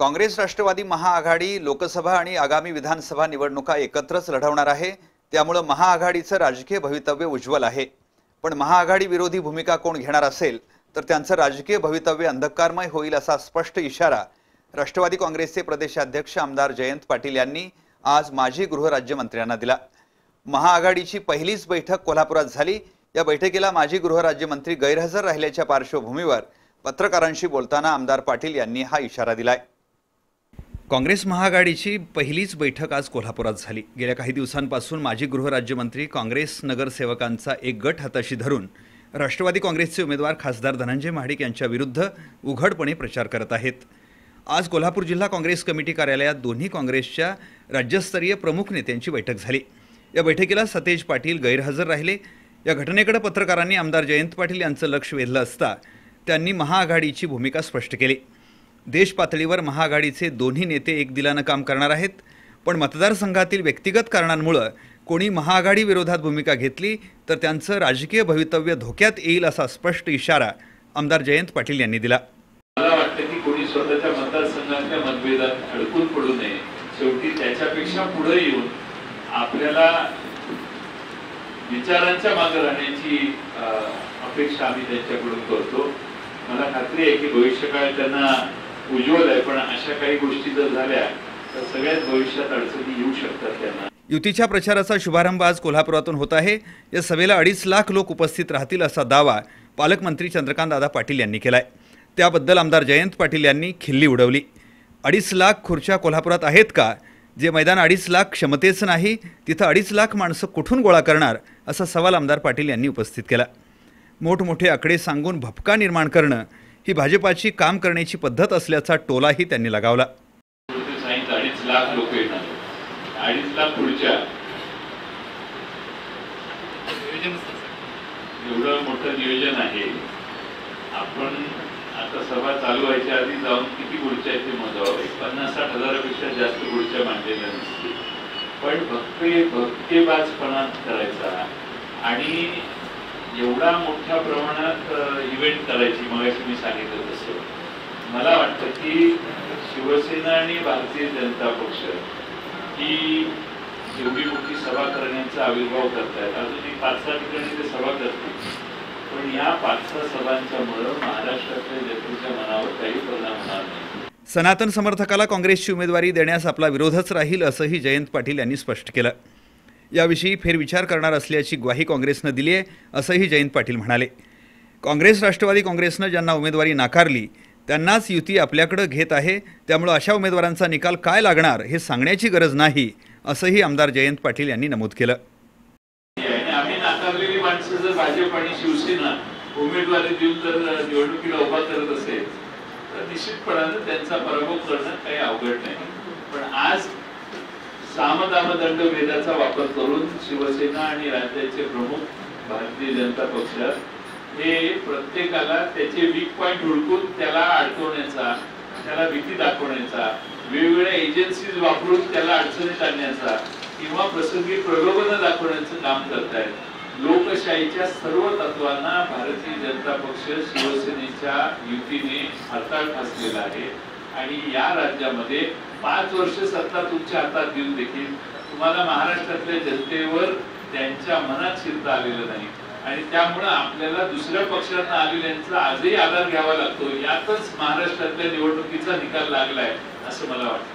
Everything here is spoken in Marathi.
काँग्रेस राष्ट्रवादी महाआघाडी लोकसभा आणि आगामी विधानसभा निवडणुका एकत्रच लढवणार आहे. त्यामुळं महाआघाडीचं राजकीय भवितव्य उज्ज्वल आहे. पण महाआघाडी विरोधी भूमिका कोण घेणार असेल तर त्यांचं राजकीय भवितव्य अंधकारमय होईल असा स्पष्ट इशारा राष्ट्रवादी काँग्रेसचे प्रदेशाध्यक्ष आमदार जयंत पाटील यांनी आज माजी गृहराज्यमंत्र्यांना दिला. महाआघाडीची पहिलीच बैठक कोल्हापुरात झाली. या बैठकीला माजी गृहराज्यमंत्री गैरहजर राहिल्याच्या पार्श्वभूमीवर पत्रकारांशी बोलताना आमदार पाटील यांनी हा इशारा दिलाय. काँग्रेस महाआघाडीची पहिलीच बैठक आज कोल्हापुरात झाली. गेल्या काही दिवसांपासून माजी गृहराज्यमंत्री काँग्रेस नगरसेवकांचा एक गट हाताशी धरून राष्ट्रवादी काँग्रेसचे उमेदवार खासदार धनंजय महाडिक यांच्या विरुद्ध उघडपणे प्रचार करत आहेत. आज कोल्हापूर जिल्हा काँग्रेस कमिटी कार्यालयात दोन्ही काँग्रेसच्या राज्यस्तरीय प्रमुख नेत्यांची बैठक झाली. या बैठकीला सतेज पाटील गैरहजर राहिले. या घटनेकडे पत्रकारांनी आमदार जयंत पाटील यांचं लक्ष वेधलं असता त्यांनी महाआघाडीची भूमिका स्पष्ट केली. देशपातळीवर महाआघाडीचे दोन्ही नेते एक दिलानं काम करणार आहेत. पण मतदारसंघातील व्यक्तिगत कारणांमुळं कोणी महाआघाडी विरोधात भूमिका घेतली तर त्यांचं राजकीय भवितव्य धोक्यात येईल असा स्पष्ट इशारा आमदार जयंत पाटील यांनी दिला. मला वाटतं की कोणी स्वतःच्या मतदारसंघातल्या मतभेदात अडकून पडू नये. शेवटी त्याच्यापेक्षा पुढे येऊन आपल्याला विचारांच्या मागे राहण्याची अपेक्षा आम्ही त्यांच्याकडून करतो. मला खात्री आहे की भविष्यकाळ त्यांना उज्ज्वल आहे पण अशा काही गोष्टी जर झाल्या तर सगळ्याच भविष्यात अडचणी येऊ शकतात त्यांना. युतीच्या प्रचाराचा शुभारंभ आज कोल्हापुरातून होत आहे. या सभेला अडीच लाख लोक उपस्थित राहतील असा दावा पालकमंत्री चंद्रकांतदादा पाटील यांनी केलाय. त्याबद्दल आमदार जयंत पाटील यांनी खिल्ली उडवली. अडीच लाख खुर्च्या कोल्हापुरात आहेत का? जे मैदान अडीच लाख क्षमतेचं नाही तिथं अडीच लाख माणसं कुठून गोळा करणार? असा सवाल आमदार पाटील यांनी उपस्थित केला. मोठमोठे आकडे सांगून भपका निर्माण करणं ही भाजपाची काम करण्याची पद्धत असल्याचा टोलाही त्यांनी लगावला. अडीच लाख लोक येणार अडीच लाख पुढच्या. एवढं मोठं नियोजन आहे. आपण आता सभा चालू व्हायच्या आधी जाऊन किती गुडच्या आहेत ते मोजावं. एक पन्नास साठ हजारापेक्षा जास्त गुडच्या मांडलेल्या नसतील. पण भक्ती भक्तेबाजपणा करायचा. आणि एवढा मोठ्या प्रमाणात इव्हेंट करायची मगाशी मी सांगितलं तसं. मला वाटतं की शिवसेना आणि भारतीय जनता पक्ष ही एवढी मोठी सभा करण्याचा आविर्भाव करतायत. अजून एक पाच सहा ठिकाणी ते सभा करतील. पण या पाच सहा सभांच्यामुळं महाराष्ट्रातल्या जनतेच्या मनावर काही परिणाम होणार नाही. सनातन समर्थकाला काँग्रेसची उमेदवारी देण्यास आपला विरोधच राहील असंही जयंत पाटील यांनी स्पष्ट केलं. याविषयी फेरविचार करणार असल्याची ग्वाही काँग्रेसनं दिली आहे असंही जयंत पाटील म्हणाले. काँग्रेस राष्ट्रवादी काँग्रेसनं ज्यांना उमेदवारी नाकारली त्यांनाच युती आपल्याकडं घेत आहे त्यामुळं अशा उमेदवारांचा निकाल काय लागणार हे सांगण्याची गरज नाही असंही आमदार जयंत पाटील यांनी नमूद केलं. आम्ही नाकारलेली माणसं जर भाजप आणि शिवसेना उमेदवारी देऊन जर निवडणुकीला उभा करत असेल तर निश्चितपणानं त्यांचा पराभव करणं काही अवघड नाही. सामदामदंड वेदाचा वापर करून शिवसेना आणि राज्याचे प्रमुख भारतीय जनता पक्ष हे प्रत्येकाला त्याचे वीक पॉइंट हुडकून त्याला अडकवण्याचा त्याला भीती दाखवण्याचा वेगवेगळ्या एजन्सीज वापरून त्याला अडचणीत आणण्याचा किंवा प्रसंगी प्रलोभन दाखवण्याचं काम करतायत. लोकशाहीच्या सर्व तत्वांना भारतीय जनता पक्ष शिवसेनेच्या युतीने हरताळ फासलेला आहे. आणि या राज्यामध्ये पाच वर्ष सत्ता तुमच्या हातात देऊन देखील तुम्हाला महाराष्ट्रातल्या जनतेवर त्यांच्या मनात शिरता आलेलं नाही. आणि त्यामुळं आपल्याला दुसऱ्या पक्षांना आलेल्यांचा आजही आधार घ्यावा लागतो. यातच महाराष्ट्रातल्या निवडणुकीचा निकाल लागलाय असं मला वाटतं.